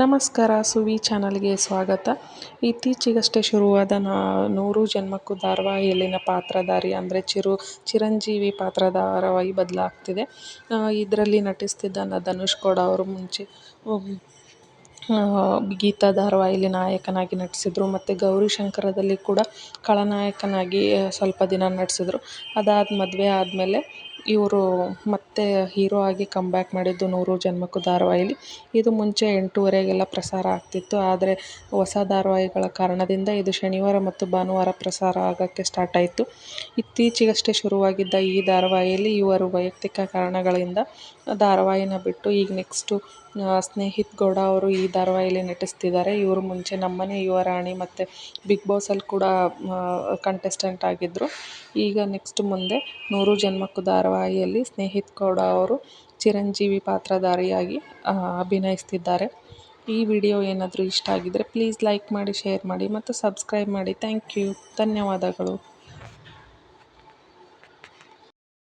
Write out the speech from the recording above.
ನಮಸ್ಕಾರ, ಸುವಿ ಚಾನಲ್ಗೆ ಸ್ವಾಗತ. ಇತ್ತೀಚೆಗಷ್ಟೇ ಶುರುವಾದ ನಾ, ನೂರು ಜನ್ಮಕ್ಕೂ ಧಾರಾವಾಹಿಯಲ್ಲಿನ ಪಾತ್ರಧಾರಿ ಅಂದರೆ ಚಿರು, ಚಿರಂಜೀವಿ ಪಾತ್ರ ಧಾರಾವಾಹಿ ಬದಲಾಗ್ತಿದೆ ಇದರಲ್ಲಿ ನಟಿಸ್ತಿದ್ದ ಧನುಷ್ ಕೋಡ ಅವರು ಮುಂಚೆ ಗೀತಾ ಧಾರಾವಾಹಿಯಲ್ಲಿ ನಾಯಕನಾಗಿ ನಟಿಸಿದ್ರು. ಮತ್ತು ಗೌರಿಶಂಕರದಲ್ಲಿ ಕೂಡ ಖಳನಾಯಕನಾಗಿ ಸ್ವಲ್ಪ ದಿನ ನಟಿಸಿದ್ರು. ಅದಾದ ಮದುವೆ ಆದಮೇಲೆ ಇವರು ಮತ್ತೆ ಹೀರೋ ಆಗಿ ಕಮ್ ಬ್ಯಾಕ್ ಮಾಡಿದ್ದು ನೂರು ಜನ್ಮಕ್ಕೂ ಧಾರಾವಾಹಿಲಿ. ಇದು ಮುಂಚೆ ಎಂಟೂವರೆಗೆಲ್ಲ ಪ್ರಸಾರ ಆಗ್ತಿತ್ತು. ಆದರೆ ಹೊಸ ಧಾರಾವಾಹಿಗಳ ಕಾರಣದಿಂದ ಇದು ಶನಿವಾರ ಮತ್ತು ಭಾನುವಾರ ಪ್ರಸಾರ ಆಗೋಕ್ಕೆ ಸ್ಟಾರ್ಟ್ ಆಯಿತು. ಇತ್ತೀಚೆಗಷ್ಟೇ ಶುರುವಾಗಿದ್ದ ಈ ಧಾರಾವಾಹಿಯಲ್ಲಿ ಇವರು ವೈಯಕ್ತಿಕ ಕಾರಣಗಳಿಂದ ಧಾರಾವಾಹಿನ ಬಿಟ್ಟು ಈಗ ನೆಕ್ಸ್ಟು ಸ್ನೇಹಿತ್ ಗೌಡ ಅವರು ಈ ಧಾರಾವಾಹಿಲಿ ನಟಿಸ್ತಿದ್ದಾರೆ. ಇವರು ಮುಂಚೆ ನಮ್ಮನೆ ಯುವರಾಣಿ ಮತ್ತು ಬಿಗ್ ಬಾಸಲ್ಲಿ ಕೂಡ ಕಂಟೆಸ್ಟೆಂಟ್ ಆಗಿದ್ದರು ಈಗ ನೆಕ್ಸ್ಟ್ ಮುಂದೆ ನೂರು ಜನ್ಮಕ್ಕೂ ಧಾರಾವಾಹಿಯಲ್ಲಿ ಸ್ನೇಹಿತ್ ಗೌಡ ಅವರು ಚಿರಂಜೀವಿ ಪಾತ್ರಧಾರಿಯಾಗಿ ಅಭಿನಯಿಸ್ತಿದ್ದಾರೆ. ಈ ವಿಡಿಯೋ ಏನಾದರೂ ಇಷ್ಟ ಆಗಿದ್ದರೆ ಪ್ಲೀಸ್ ಲೈಕ್ ಮಾಡಿ ಶೇರ್ ಮಾಡಿ ಮತ್ತು ಸಬ್ಸ್ಕ್ರೈಬ್ ಮಾಡಿ. ಥ್ಯಾಂಕ್ ಯು ಧನ್ಯವಾದಗಳು.